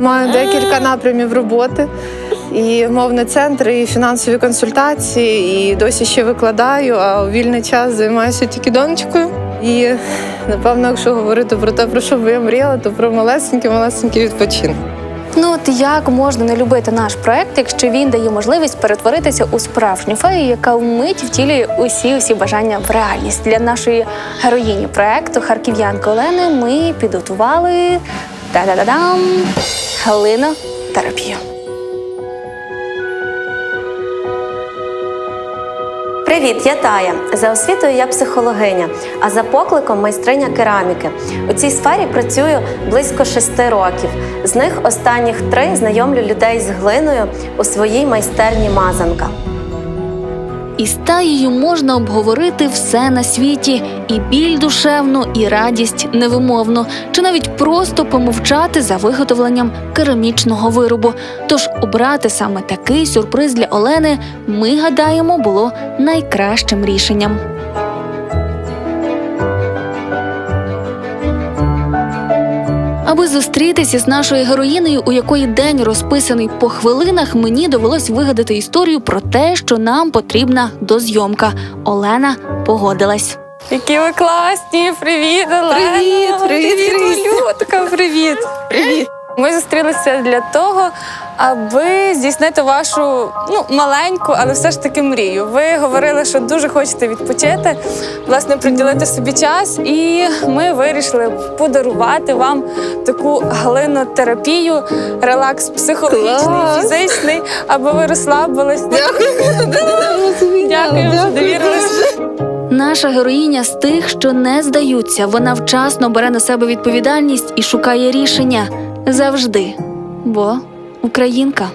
Маю декілька напрямів роботи. І мовний центр, і фінансові консультації, і досі ще викладаю, а у вільний час займаюся тільки донечкою. І напевно, якщо говорити про те, про що би я мріяла, то про малесенький, малесенький відпочинок. Ну от як можна не любити наш проект, якщо він дає можливість перетворитися у справжню фею, яка вмить втілює усі усі бажання в реальність для нашої героїні проекту Харків'янки Олени. Ми підготували та-да-да-дам терапію. Привіт, я Тая. За освітою я психологиня, а за покликом майстриня кераміки. У цій сфері працюю близько шести років. З них останніх три знайомлю людей з глиною у своїй майстерні Мазанка. Із таєю можна обговорити все на світі: і біль душевну, і радість невимовну, чи навіть просто помовчати за виготовленням керамічного виробу. Тож обрати саме такий сюрприз для Олени, ми гадаємо, було найкращим рішенням. Аби зустрітися з нашою героїнею, у якої день розписаний по хвилинах, мені довелось вигадати історію про те, що нам потрібна дозйомка. Олена погодилась. Які ви класні! Привіт, Олена! Привіт, привіт, привіт. Привіт! Привіт! Ми зустрілися для того, аби здійснити вашу ну маленьку, але все ж таки мрію. Ви говорили, що дуже хочете відпочити, власне, приділити собі час, і ми вирішили подарувати вам таку глинотерапію, релакс психологічний, Клас! фізичний, аби ви розслабились. Дякую, що довірились. Наша героїня з тих, що не здаються. Вона вчасно бере на себе відповідальність і шукає рішення завжди. Бо українка.